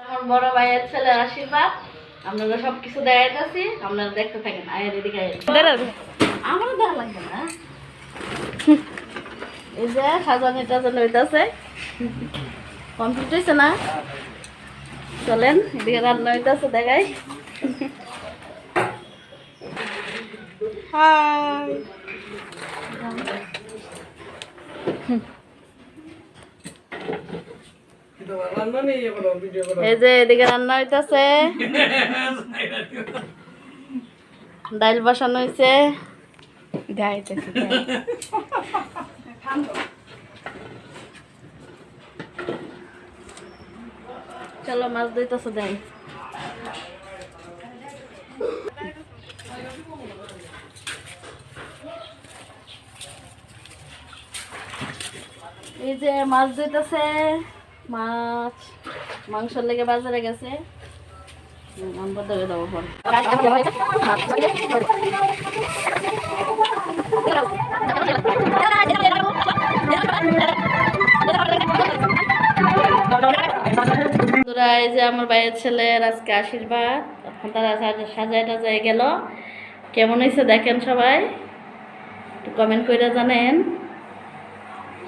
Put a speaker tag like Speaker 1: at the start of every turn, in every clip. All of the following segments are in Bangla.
Speaker 1: আমার বড় ভাইয়ের ছেলের আশীর্বাদ। আপনারা সব কিছু দেখাইতেছি আপনারা দেখতে থাকেন আয়ের এদিকে আয়ের আমার দেখা লাগবে না। এই যে সাজানি টাজানি হইতাছে। কমপ্লিট হয়েছে না? চলেন এদিকে রান্না হইতাছে দেখাই। হাই। এই যে এদিকে ডাইল বসানো হয়েছে চলো মাছ দিতেছে দেন। এই যে মাছ দিতেছে মাছ। মাংসর লেগে বাজারে গেছে। এই যে আমার ভাইয়ের ছেলের আজকে আশীর্বাদ। এখন তারা সাজা- সাজায় টাজায় গেল। কেমন হয়েছে দেখেন সবাই? একটু কমেন্ট করে জানেন।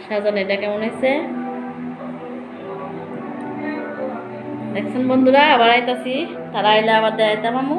Speaker 1: সাজানো এটা কেমন হয়েছে? দেখছেন বন্ধুরা আবার আইতাছি। তারা আইলে আবার দেয় আমু আমার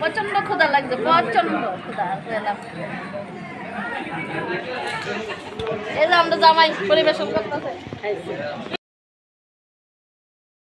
Speaker 1: প্রচণ্ড ক্ষুধা লাগছে প্রচণ্ড ক্ষুধা। পেলাম এই যে আমরা জামাই পরিবেশন করতেছে।